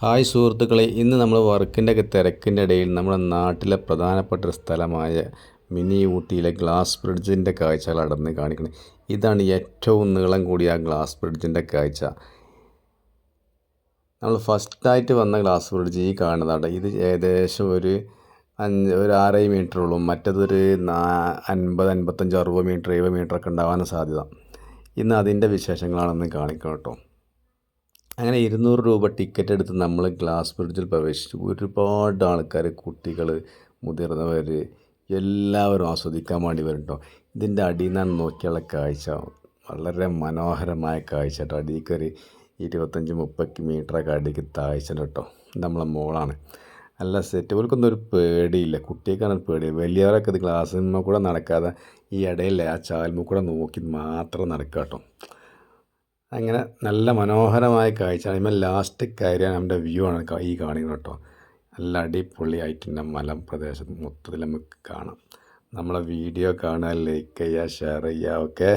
Hi സുഹൃത്തുക്കളെ ഇന്ന് നമ്മൾ വർക്കിന്റെ ഒക്കെ തിരക്കിന്റെ ഇടയിൽ നമ്മുടെ നാട്ടിലെ പ്രധാനപ്പെട്ട ഒരു സ്ഥലമായ മിനി ഊട്ടിയിലെ ഗ്ലാസ് ബ്രിഡ്ജിന്റെ കാഴ്ചകൾ അടന്ന് കാണിക്കണം ഇതാണ് ഏറ്റവും നീളം കൂടിയ ആ ഗ്ലാസ് ബ്രിഡ്ജിന്റെ കാഴ്ച. നമ്മൾ ഫസ്റ്റായിട്ട് വന്ന ഗ്ലാസ് ബ്രിഡ്ജ് ഈ കാണുന്നതാണ് ഇത് ഏകദേശം ഒരു അഞ്ച് ഒരു ആറേ മീറ്റർ ഉള്ളൂ. മറ്റതൊരു അൻപത് അൻപത്തഞ്ച് അറുപത് മീറ്റർ എഴുപത് മീറ്റർ ഒക്കെ ഉണ്ടാവാൻ സാധ്യത. ഇന്ന് അതിന്റെ വിശേഷങ്ങളാണെന്ന് കാണിക്കണം കേട്ടോ. അങ്ങനെ ഇരുന്നൂറ് രൂപ ടിക്കറ്റ് എടുത്ത് നമ്മൾ ഗ്ലാസ് ബ്രിഡ്ജിൽ പ്രവേശിച്ചു. ഒരുപാട് ആൾക്കാർ കുട്ടികൾ മുതിർന്നവർ എല്ലാവരും ആസ്വദിക്കാൻ വേണ്ടി വരും കേട്ടോ ഇതിന്റെ അടിയിൽ നിന്നാണ് നോക്കിയുള്ള കാഴ്ച. വളരെ മനോഹരമായ കാഴ്ച കേട്ടോ. അടിയിൽ കയറി ഇരുപത്തഞ്ച് മുപ്പത് മീറ്ററൊക്കെ അടിക്ക് താഴ്ച കേട്ടോ. നമ്മളെ മോളാണ്. അല്ല സെറ്റ് പോലൊക്കെ ഒരു പേടിയില്ല. കുട്ടിയൊക്കെയാണ് പേടി വലിയവരൊക്കെ ഇത് നിന്ന് കൂടെ നടക്കാതെ ഈ ഇടയിൽ ആ ചാൽമ കൂടെ നോക്കി മാത്രം നടക്കുക കേട്ടോ. അങ്ങനെ നല്ല മനോഹരമായ കാഴ്ചയാണ് അതിന്മേൽ ലാസ്റ്റ് കയറിയാൽ നമ്മുടെ വ്യൂ ആണ് ഈ കാണിക്കുന്നത് കേട്ടോ. നല്ല അടിപൊളിയായിട്ട് മലപ്രദേശത്ത് മൊത്തത്തിൽ നമുക്ക് കാണാം. നമ്മളെ വീഡിയോ കാണുക ലൈക്ക് ചെയ്യുക ഷെയർ ചെയ്യുക ഓക്കെ